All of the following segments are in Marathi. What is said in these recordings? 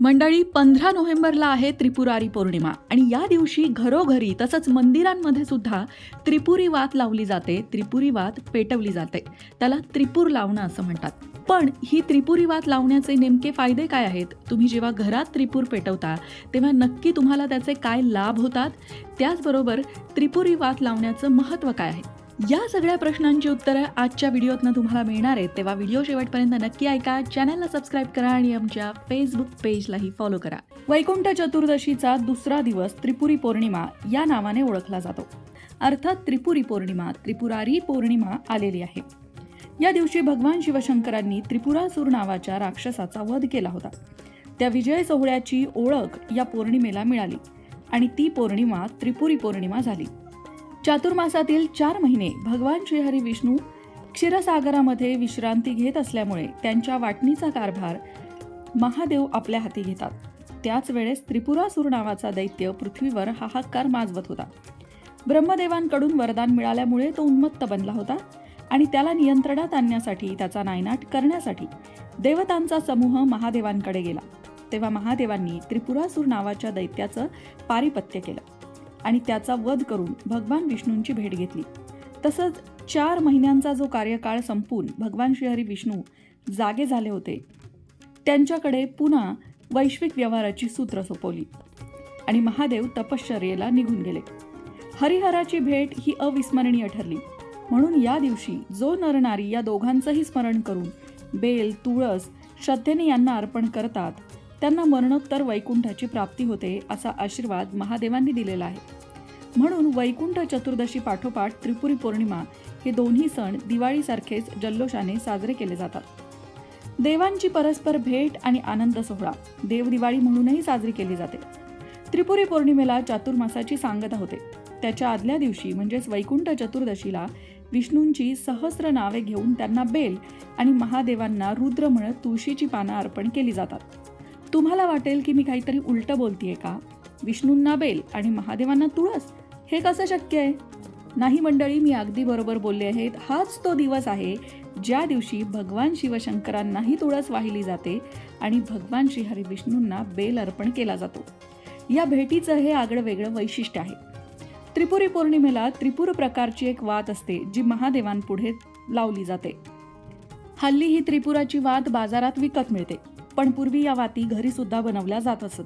मंडळी पंधरा नोव्हेंबरला आहे त्रिपुरारी पौर्णिमा आणि या दिवशी घरोघरी तसंच मंदिरांमध्ये सुद्धा त्रिपुरी वात लावली जाते त्रिपुरी वात पेटवली जाते. त्याला त्रिपूर लावणं असं म्हणतात. पण ही त्रिपुरी वात लावण्याचे नेमके फायदे काय आहेत? तुम्ही जेव्हा घरात त्रिपूर पेटवता तेव्हा नक्की तुम्हाला त्याचे काय लाभ होतात? त्याचबरोबर त्रिपुरी वात लावण्याचं महत्त्व काय आहे? या सगळ्या प्रश्नांची उत्तरं आजच्या व्हिडिओतनं तुम्हाला मिळणार आहेत. तेव्हा व्हिडिओ शेवटपर्यंत नक्की ऐका चॅनलला सबस्क्राईब करा आणि आमच्या फेसबुक पेजलाही फॉलो करा. वैकुंठ चतुर्दशीचा दुसरा दिवस त्रिपुरी पौर्णिमा या नावाने ओळखला जातो. अर्थात त्रिपुरी पौर्णिमा त्रिपुरारी पौर्णिमा आलेली आहे. या दिवशी भगवान शिवशंकरांनी त्रिपुरासूर नावाच्या राक्षसाचा वध केला होता. त्या विजय सोहळ्याची ओळख या पौर्णिमेला मिळाली आणि ती पौर्णिमा त्रिपुरी पौर्णिमा झाली. चातुर्मासातील चार महिने भगवान श्रीहरी विष्णू क्षीरसागरामध्ये विश्रांती घेत असल्यामुळे त्यांच्या वाटणीचा कारभार महादेव आपल्या हाती घेतात. त्याच वेळेस त्रिपुरासूर नावाचा दैत्य पृथ्वीवर हाहाकार माजवत होता. ब्रह्मदेवांकडून वरदान मिळाल्यामुळे तो उन्मत्त बनला होता आणि त्याला नियंत्रणात आणण्यासाठी त्याचा नायनाट करण्यासाठी देवतांचा समूह महादेवांकडे गेला. तेव्हा महादेवांनी त्रिपुरासूर नावाच्या दैत्याचं पारिपत्य केलं. आणि त्याचा वध करून भगवान विष्णूंची भेट घेतली. तसंच चार महिन्यांचा जो कार्यकाळ संपून भगवान श्रीहरी विष्णू जागे झाले होते त्यांच्याकडे पुन्हा वैश्विक व्यवहाराची सूत्र सोपवली आणि महादेव तपश्चर्येला निघून गेले. हरिहराची भेट ही अविस्मरणीय ठरली. म्हणून या दिवशी जो नरनारी या दोघांचंही स्मरण करून बेल तुळस श्रद्धेने यांना अर्पण करतात त्यांना मरणोत्तर वैकुंठाची प्राप्ती होते असा आशीर्वाद महादेवांनी दिलेला आहे. म्हणून वैकुंठ चतुर्दशी पाठोपाठ त्रिपुरी पौर्णिमा हे दोन्ही सण दिवाळीसारखेच जल्लोषाने साजरे केले जातात. देवांची परस्पर भेट आणि आनंद सोहळा देवदिवाळी म्हणूनही साजरी केली जाते. त्रिपुरी पौर्णिमेला चातुर्मासाची सांगता होते. त्याच्या आदल्या दिवशी म्हणजेच वैकुंठ चतुर्दशीला विष्णूंची सहस्र नावे घेऊन त्यांना बेल आणि महादेवांना रुद्र म्हणत तुळशीची पानं अर्पण केली जातात. तुम्हाला वाटेल की मी काहीतरी उलटं बोलतीये का? विष्णूंना बेल आणि महादेवांना तुळस? हे कसं शक्य आहे? नाही मंडळी मी अगदी बरोबर बोलले आहेत. हाच तो दिवस आहे ज्या दिवशी भगवान शिवशंकरांनाही तुळस वाहिली जाते आणि भगवान श्रीहरी विष्णूंना बेल अर्पण केला जातो. या भेटीचं हे आगळं वेगळं वैशिष्ट्य आहे. त्रिपुरी पौर्णिमेला त्रिपुर प्रकारची एक वात असते जी महादेवांपुढे लावली जाते. हल्ली ही त्रिपुराची वात बाजारात विकत मिळते. पण पूर्वी या वाती घरी सुद्धा बनवल्या जात असत.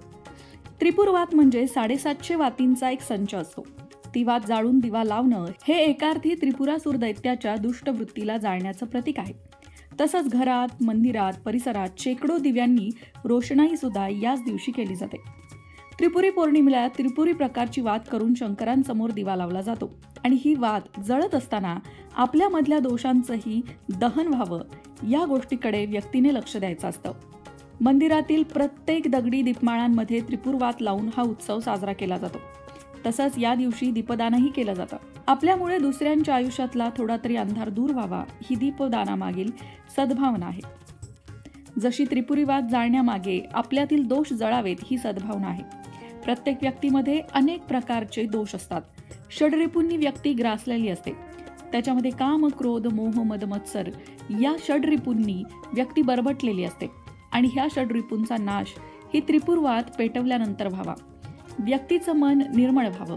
त्रिपुर वात म्हणजे साडेसातशे वातींचा एक संच असतो. ती वात जाळून दिवा लावणं हे एकार्थी त्रिपुरासूर दैत्याच्या दुष्टवृत्तीला जाळण्याचं प्रतीक आहे. तसंच घरात मंदिरात परिसरात शेकडो दिव्यांनी रोषणाई सुद्धा याच दिवशी केली जाते. त्रिपुरी पौर्णिमेला त्रिपुरी प्रकारची वात करून शंकरांसमोर दिवा लावला जातो आणि ही वात जळत असताना आपल्यामधल्या दोषांचंही दहन व्हावं या गोष्टीकडे व्यक्तीने लक्ष द्यायचं असतं. मंदिरातील प्रत्येक दगडी दीपमाळांमध्ये त्रिपुरवात लावून हा उत्सव साजरा केला जातो. तसंच या दिवशी दीपदानही केलं जातं. आपल्यामुळे दुसऱ्यांच्या आयुष्यातला थोडा तरी अंधार दूर व्हावा ही दीपदानामागील सद्भावना आहे. जशी त्रिपुरीवाद जाळण्यामागे आपल्यातील दोष जळावेत ही सद्भावना आहे. प्रत्येक व्यक्तीमध्ये अनेक प्रकारचे दोष असतात. षडरिपूंनी व्यक्ती ग्रासलेली असते. त्याच्यामध्ये काम क्रोध मोह मद मत्सर या षडरिपूंनी व्यक्ती बरबटलेली असते. आणि ह्या षडरिपूंचा नाश ही त्रिपुरवात पेटवल्यानंतर व्हावा. व्यक्तीचं मन निर्मळ व्हावं.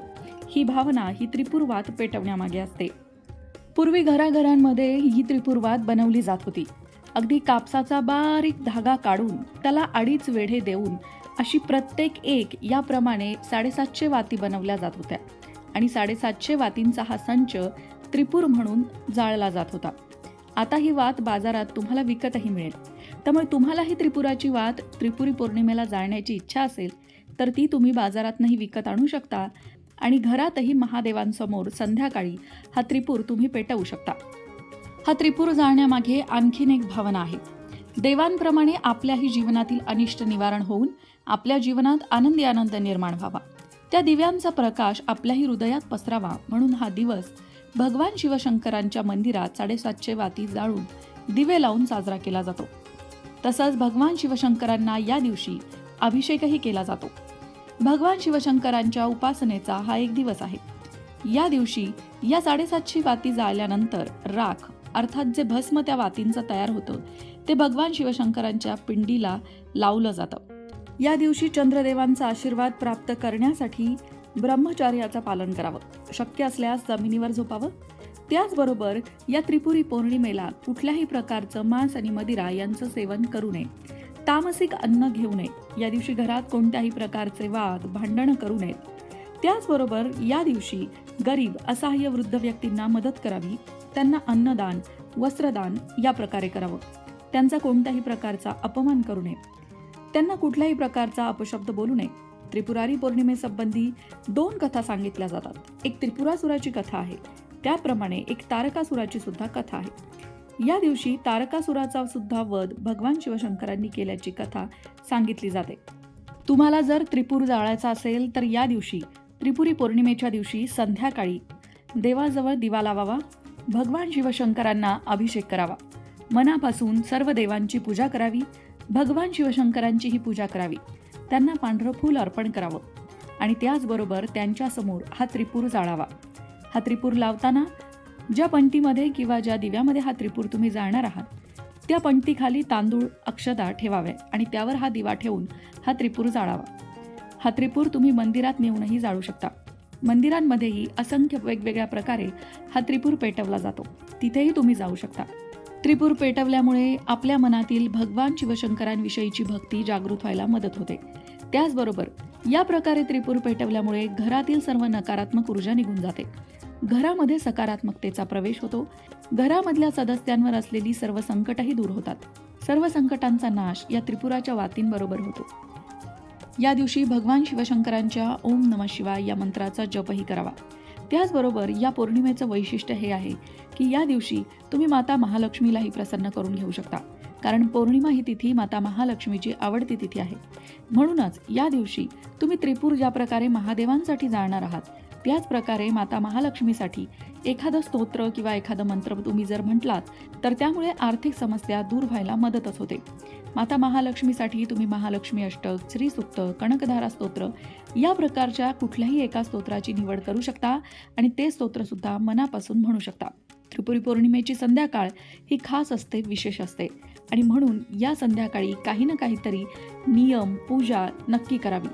ही भावना ही त्रिपुरवात पेटवण्यामागे असते. पूर्वी घराघरांमध्ये ही त्रिपुरवात बनवली जात होती. अगदी कापसाचा बारीक धागा काढून त्याला अडीच वेढे देऊन अशी प्रत्येक एक याप्रमाणे साडेसातशे वाती बनवल्या जात होत्या. आणि साडेसातशे वातींचा हा संच त्रिपूर म्हणून जाळला जात होता. आता ही वात बाजारात तुम्हाला विकतही मिळेल. त्यामुळे तुम्हालाही त्रिपुराची वात त्रिपुरी पौर्णिमेला जाळण्याची इच्छा असेल तर ती तुम्ही बाजारातनंही विकत आणू शकता. आणि घरातही महादेवांसमोर संध्याकाळी हा त्रिपूर तुम्ही पेटवू शकता. हा त्रिपूर जाळण्यामागे आणखीन एक भावना आहे. देवांप्रमाणे आपल्याही जीवनातील अनिष्ट निवारण होऊन आपल्या जीवनात आनंदी आनंद निर्माण व्हावा. त्या दिव्यांचा प्रकाश आपल्याही हृदयात पसरावा म्हणून हा दिवस भगवान शिवशंकरांच्या मंदिरात साडेसातशे वाती जाळून दिवे लावून साजरा केला जातो. तसंच भगवान शिवशंकरांना या दिवशी अभिषेकही केला जातो. भगवान शिवशंकरांच्या उपासनेचा हा एक दिवस आहे. या दिवशी या साडेसातशे वाती जाळल्यानंतर राख अर्थात जे भस्म त्या वातींचं तयार होतं ते भगवान शिवशंकरांच्या पिंडीला लावलं जातं. या दिवशी चंद्रदेवांचा आशीर्वाद प्राप्त करण्यासाठी ब्रह्मचार्याचं पालन करावं. शक्य असल्यास जमिनीवर झोपावं. त्याचबरोबर या त्रिपुरी पौर्णिमेला कुठल्याही प्रकारचं मांस आणि मदिरा यांचं सेवन करू नये. तामसिक अन्न घेऊ नये. या दिवशी घरात कोणत्याही प्रकारचे वाद भांडणं करू नयेत. त्याचबरोबर या दिवशी गरीब असहाय्य वृद्ध व्यक्तींना मदत करावी. त्यांना अन्नदान वस्त्रदान या प्रकारे करावं. त्यांचा कोणत्याही प्रकारचा अपमान करू नये. त्यांना कुठल्याही प्रकारचा अपशब्द बोलू नये. त्रिपुरारी पौर्णिमेसंबंधी दोन कथा सांगितल्या जातात. एक त्रिपुरासुराची कथा आहे. त्याप्रमाणे एक तारकासुराची सुद्धा कथा आहे. या दिवशी तारकासुराचा सुद्धा वध भगवान शिवशंकरांनी केल्याची कथा सांगितली जाते. तुम्हाला जर त्रिपूर जाळायचा असेल तर या दिवशी त्रिपुरी पौर्णिमेच्या दिवशी संध्याकाळी देवाजवळ दिवा लावावा भगवान शिवशंकरांना अभिषेक करावा. मनापासून सर्व देवांची पूजा करावी भगवान शिवशंकरांची ही पूजा करावी. त्यांना पांढरं फूल अर्पण करावं आणि त्याचबरोबर त्यांच्यासमोर हा त्रिपूर जाळावा. हा त्रिपूर लावताना ज्या पंटीमध्ये किंवा ज्या दिव्यामध्ये हा त्रिपूर तुम्ही जाळणार आहात त्या पंटीखाली तांदूळ अक्षदा ठेवावे आणि त्यावर हा दिवा ठेवून हा त्रिपूर जाळावा. हा त्रिपूर तुम्ही मंदिरात नेऊनही जाळू शकता. मंदिरांमध्येही असंख्य वेगवेगळ्या प्रकारे हा त्रिपूर पेटवला जातो. तिथेही तुम्ही जाऊ शकता. त्रिपूर पेटवल्यामुळे आपल्या मनातील भगवान शिवशंकरांविषयीची भक्ती जागृत व्हायला मदत होते. त्याचबरोबर या प्रकारे त्रिपूर पेटवल्यामुळे घरातील सर्व नकारात्मक ऊर्जा निघून जाते. घरामध्ये सकारात्मकतेचा प्रवेश होतो. घरामधल्या सदस्यांवर असलेली सर्व संकटही दूर होतात. सर्व संकटांचा नाश या त्रिपुराच्या वातींबरोबर होतो. या दिवशी भगवान शिवशंकरांच्या ओम नम शिवाय या मंत्राचा जपही करावा. त्याचबरोबर या पौर्णिमेचं वैशिष्ट्य हे आहे की या दिवशी तुम्ही माता महालक्ष्मीलाही प्रसन्न करून घेऊ शकता. कारण पौर्णिमा ही तिथी माता महालक्ष्मीची आवडती तिथी आहे. म्हणूनच या दिवशी तुम्ही त्रिपूर ज्या प्रकारे महादेवांसाठी जाणार आहात त्याच प्रकारे माता महालक्ष्मीसाठी एखादं स्तोत्र किंवा एखादं मंत्र तुम्ही जर म्हटलात तर त्यामुळे आर्थिक समस्या दूर व्हायला मदतच होते. माता महालक्ष्मीसाठी तुम्ही महालक्ष्मी अष्टक श्रीसुक्त कणकधारा स्तोत्र या प्रकारच्या कुठल्याही एका स्तोत्राची निवड करू शकता आणि ते स्तोत्रसुद्धा मनापासून म्हणू शकता. त्रिपुरी पौर्णिमेची संध्याकाळ ही खास असते विशेष असते. आणि म्हणून या संध्याकाळी काही ना काहीतरी नियम पूजा नक्की करावी.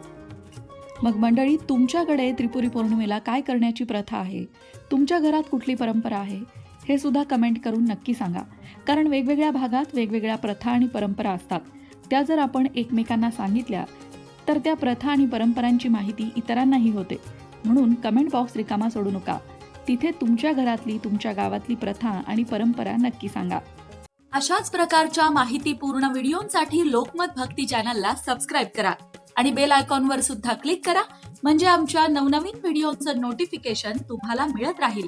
मग मंडळी तुमच्याकडे त्रिपुरी पौर्णिमेला काय करण्याची प्रथा आहे? तुमच्या घरात कुठली परंपरा आहे? हे सुद्धा कमेंट करून नक्की सांगा. कारण वेगवेगळ्या भागात वेगवेगळ्या प्रथा आणि परंपरा असतात. त्या जर आपण एकमेकांना सांगितल्या तर त्या प्रथा आणि परंपरांची माहिती इतरांनाही होते. म्हणून कमेंट बॉक्स रिकामा सोडू नका. तिथे तुमच्या घरातली तुमच्या गावातली प्रथा आणि परंपरा नक्की सांगा. अशाच प्रकारच्या माहितीपूर्ण व्हिडिओंसाठी लोकमत भक्ती चॅनलला सबस्क्राईब करा. आणि बेल आयकॉनवर सुद्धा क्लिक करा. म्हणजे आमच्या नवनवीन व्हिडिओचं नोटिफिकेशन तुम्हाला मिळत राहील.